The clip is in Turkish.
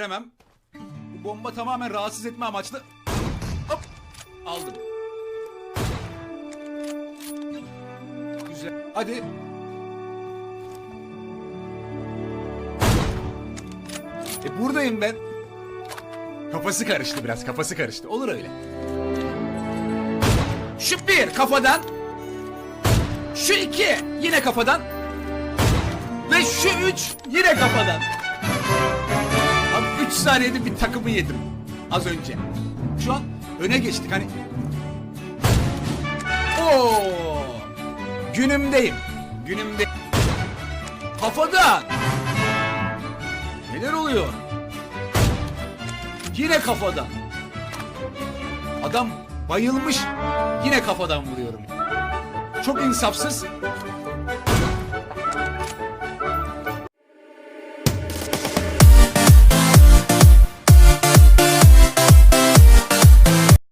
Veremem. Bu bomba tamamen rahatsız etme amaçlı. Hop. Aldım. Güzel. Hadi. E buradayım ben. Kafası karıştı biraz, kafası karıştı. Olur öyle. Şu bir kafadan. Şu iki yine kafadan. Ve şu üç yine kafadan. Abi 3 saniyede bir takımı yedim. Az önce. Şu an öne geçtik hani. Oo! Günümdeyim. Günümde. Kafadan. Neler oluyor? Yine kafadan. Adam bayılmış. Yine kafadan vuruyorum. Çok insafsız.